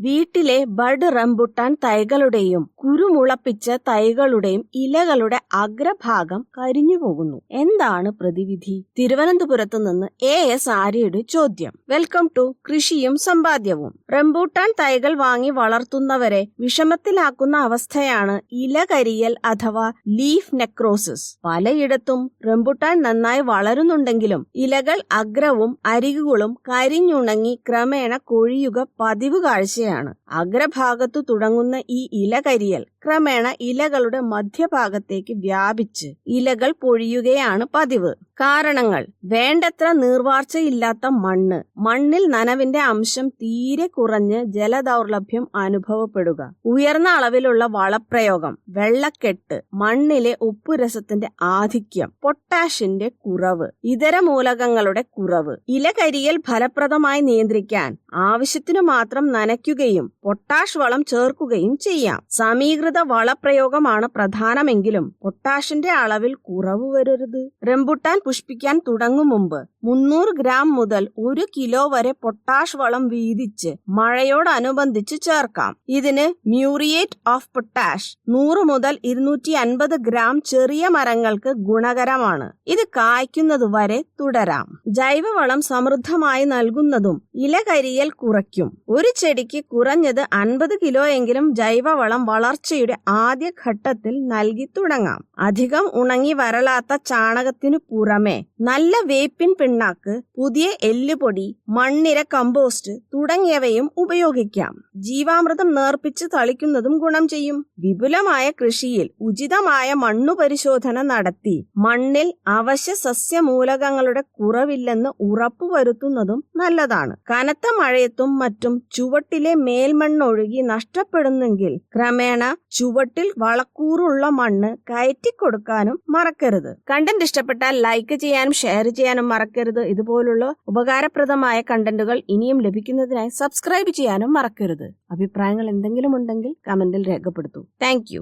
വീട്ടിലെ bud rambutan തൈകളുടെയും കുരുമുളപ്പിച്ച തൈകളുടെയും ഇലകളുടെ അഗ്രഭാഗം കരിഞ്ഞു പോകുന്നു. എന്താണ് പ്രതിവിധി? തിരുവനന്തപുരത്ത് നിന്ന് എ എസ് ആര്യയുടെ ചോദ്യം. വെൽക്കം ടു കൃഷിയും സമ്പാദ്യവും. റംബൂട്ടാൻ തൈകൾ വാങ്ങി വളർത്തുന്നവരെ വിഷമത്തിലാക്കുന്ന അവസ്ഥയാണ് ഇല കരിയൽ അഥവാ ലീഫ് നെക്രോസിസ്. പലയിടത്തും റംബുട്ടാൻ നന്നായി വളരുന്നുണ്ടെങ്കിലും ഇലകൾ അഗ്രവും അരികുകളും കരിഞ്ഞുണങ്ങി ക്രമേണ കൊഴിയുക പതിവ് കാഴ്ചയാണ്. അഗ്രഭാഗത്തു തുടങ്ങുന്ന ഈ ഇലകരിയൽ ക്രമേണ ഇലകളുടെ മധ്യഭാഗത്തേക്ക് വ്യാപിച്ച് ഇലകൾ പൊഴിയുകയാണ് പതിവ്. കാരണങ്ങൾ. വേണ്ടത്ര നീർവാർച്ചയില്ലാത്ത മണ്ണ്. മണ്ണിൽ നനവിന്റെ അംശം തീരെ കുറഞ്ഞ് ജലദൗർലഭ്യം അനുഭവപ്പെടുക. ഉയർന്ന അളവിലുള്ള വളപ്രയോഗം. വെള്ളക്കെട്ട്. മണ്ണിലെ ഉപ്പുരസത്തിന്റെ ആധിക്യം. പൊട്ടാഷിന്റെ കുറവ്. ഇതര മൂലകങ്ങളുടെ കുറവ്. ഇലകരിയൽ ഫലപ്രദമായി നിയന്ത്രിക്കാൻ ആവശ്യത്തിനു മാത്രം നനയ്ക്കുകയും പൊട്ടാഷ് വളം ചേർക്കുകയും ചെയ്യാം. സമീകൃത വളപ്രയോഗമാണ് പ്രധാനമെങ്കിലും പൊട്ടാഷിന്റെ അളവിൽ കുറവ് വരരുത്. റംബുട്ടാൻ പുഷ്പിക്കാൻ തുടങ്ങും മുമ്പ് മുന്നൂറ് ഗ്രാം മുതൽ ഒരു കിലോ വരെ പൊട്ടാഷ് വളം വീതിച്ച് മഴയോടനുബന്ധിച്ച് ചേർക്കാം. ഇതിന് മ്യൂറിയേറ്റ് ഓഫ് പൊട്ടാഷ് നൂറ് മുതൽ ഇരുന്നൂറ്റി അൻപത് ഗ്രാം ചെറിയ മരങ്ങൾക്ക് ഗുണകരമാണ്. ഇത് കായ്ക്കുന്നത് വരെ തുടരാം. ജൈവവളം സമൃദ്ധമായി നൽകുന്നതും ഇലകരിയൽ കുറയ്ക്കും. ഒരു ചെടിക്ക് കുറഞ്ഞത് അൻപത് കിലോ എങ്കിലും ജൈവവളം വളർച്ചയുടെ ആദ്യ ഘട്ടത്തിൽ നൽകി തുടങ്ങാം. അധികം ഉണങ്ങി വരളാത്ത ചാണകത്തിനു പുറമെ നല്ല വേപ്പിൻ പിണ്ണാക്ക് പുതിയ എല്ലുപൊടി മണ്ണിര കമ്പോസ്റ്റ് തുടങ്ങിയവയും ഉപയോഗിക്കാം. ജീവാമൃതം നേർപ്പിച്ച് തളിക്കുന്നതും ഗുണം ചെയ്യും. വിപുലമായ കൃഷിയിൽ ഉചിതമായ മണ്ണു പരിശോധന നടത്തി മണ്ണിൽ അവശ്യ സസ്യമൂലകങ്ങളുടെ കുറവില്ലെന്ന് ഉറപ്പുവരുത്തുന്നതും നല്ലതാണ്. കനത്ത മഴയത്തും മറ്റും ചുവട്ടിലെ മേൽമണ്ണൊഴുകി നഷ്ടപ്പെടുന്നെങ്കിൽ ക്രമേണ ചുവട്ടിൽ വളക്കൂറുള്ള മണ്ണ് കയറ്റി കൊടുക്കാനും മറക്കരുത്. കണ്ടന്റ് ഇഷ്ടപ്പെട്ടാൽ ലൈക്ക് ചെയ്യാനും ഷെയർ ചെയ്യാനും മറക്കരുത്. ഇതുപോലുള്ള ഉപകാരപ്രദമായ കണ്ടന്റുകൾ ഇനിയും ലഭിക്കുന്നതിനായി സബ്സ്ക്രൈബ് ചെയ്യാനും മറക്കരുത്. അഭിപ്രായങ്ങൾ എന്തെങ്കിലും ഉണ്ടെങ്കിൽ കമന്റിൽ രേഖപ്പെടുത്തൂ. താങ്ക്